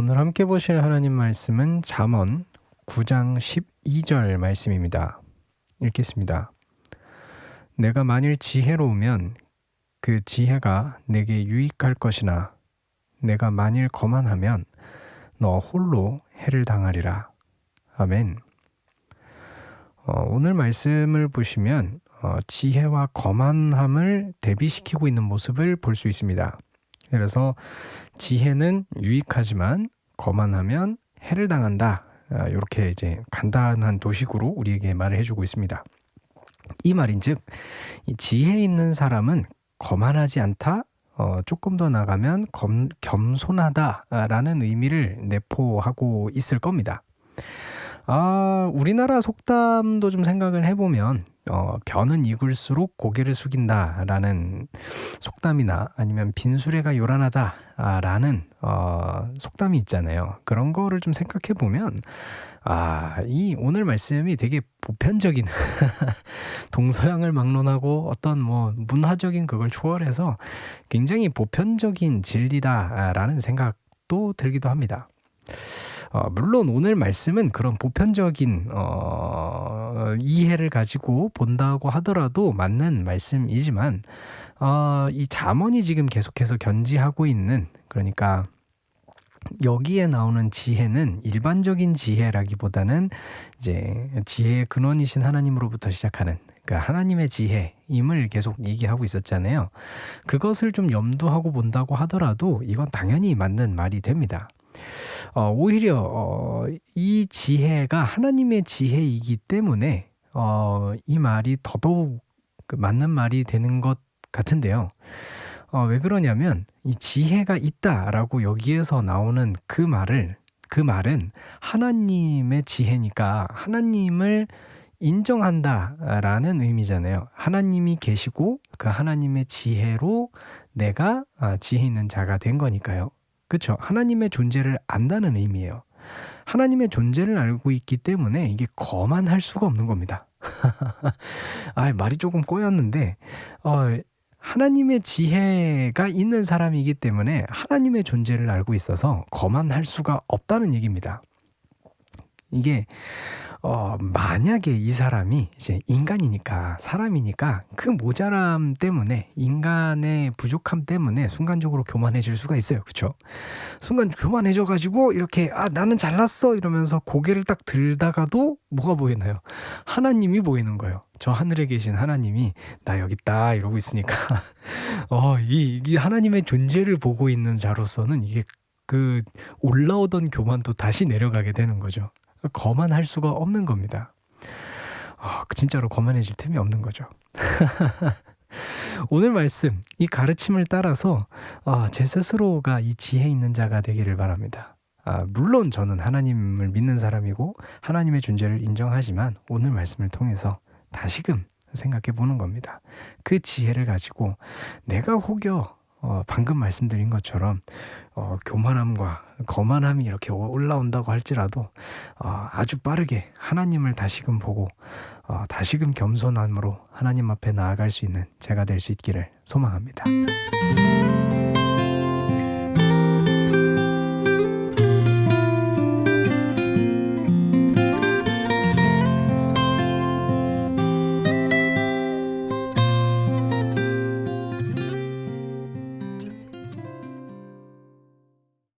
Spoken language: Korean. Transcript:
오늘 함께 보실 하나님 말씀은 잠언 9장 12절 말씀입니다. 읽겠습니다. 내가 만일 지혜로우면 그 지혜가 내게 유익할 것이나 내가 만일 거만하면 너 홀로 해를 당하리라. 아멘. 어, 오늘 말씀을 보시면 어, 지혜와 거만함을 대비시키고 있는 모습을 볼 수 있습니다. 그래서 지혜는 유익하지만 거만하면 해를 당한다. 아, 이렇게 이제 간단한 도식으로 우리에게 말을 해주고 있습니다. 이 말인즉 이 지혜 있는 사람은 거만하지 않다. 어, 조금 더 나가면 검, 겸손하다라는 의미를 내포하고 있을 겁니다. 아, 우리나라 속담도 좀 생각을 해보면 어, 변은 익을수록 고개를 숙인다라는 속담이나 아니면 빈수레가 요란하다라는 어, 속담이 있잖아요. 그런 거를 좀 생각해 보면 아, 이 오늘 말씀이 되게 보편적인 동서양을 막론하고 어떤 뭐 문화적인 그걸 초월해서 굉장히 보편적인 진리다라는 생각도 들기도 합니다. 어, 물론 오늘 말씀은 그런 보편적인 어, 이해를 가지고 본다고 하더라도 맞는 말씀이지만 어, 이 잠언이 지금 계속해서 견지하고 있는 그러니까 여기에 나오는 지혜는 일반적인 지혜라기보다는 이제 지혜의 근원이신 하나님으로부터 시작하는 그 하나님의 지혜임을 계속 얘기하고 있었잖아요. 그것을 좀 염두하고 본다고 하더라도 이건 당연히 맞는 말이 됩니다. 어, 오히려 어, 이 지혜가 하나님의 지혜이기 때문에 어, 이 말이 더더욱 그 맞는 말이 되는 것 같은데요. 어, 왜 그러냐면 이 지혜가 있다라고 여기에서 나오는 그 말을 그 말은 하나님의 지혜니까 하나님을 인정한다라는 의미잖아요. 하나님이 계시고 그 하나님의 지혜로 내가 아, 지혜 있는 자가 된 거니까요. 그렇죠. 하나님의 존재를 안다는 의미예요. 하나님의 존재를 알고 있기 때문에 이게 거만할 수가 없는 겁니다. 아, 말이 조금 꼬였는데 어, 하나님의 지혜가 있는 사람이기 때문에 하나님의 존재를 알고 있어서 거만할 수가 없다는 얘기입니다. 이게 어, 만약에 이 사람이 이제 인간이니까 사람이니까 그 모자람 때문에 인간의 부족함 때문에 순간적으로 교만해질 수가 있어요. 그렇죠? 순간 교만해져 가지고 이렇게 아 나는 잘났어 이러면서 고개를 딱 들다가도 뭐가 보이나요? 하나님이 보이는 거예요. 저 하늘에 계신 하나님이 나 여기 있다 이러고 있으니까 어 이 이 하나님의 존재를 보고 있는 자로서는 이게 그 올라오던 교만도 다시 내려가게 되는 거죠. 거만할 수가 없는 겁니다. 어, 진짜로 거만해질 틈이 없는 거죠. 오늘 말씀, 이 가르침을 따라서 어, 제 스스로가 이 지혜 있는 자가 되기를 바랍니다. 아, 물론 저는 하나님을 믿는 사람이고 하나님의 존재를 인정하지만 오늘 말씀을 통해서 다시금 생각해 보는 겁니다. 그 지혜를 가지고 내가 혹여 어, 방금 말씀드린 것처럼 어, 교만함과 거만함이 이렇게 올라온다고 할지라도 어, 아주 빠르게 하나님을 다시금 보고 어, 다시금 겸손함으로 하나님 앞에 나아갈 수 있는 제가 될 수 있기를 소망합니다.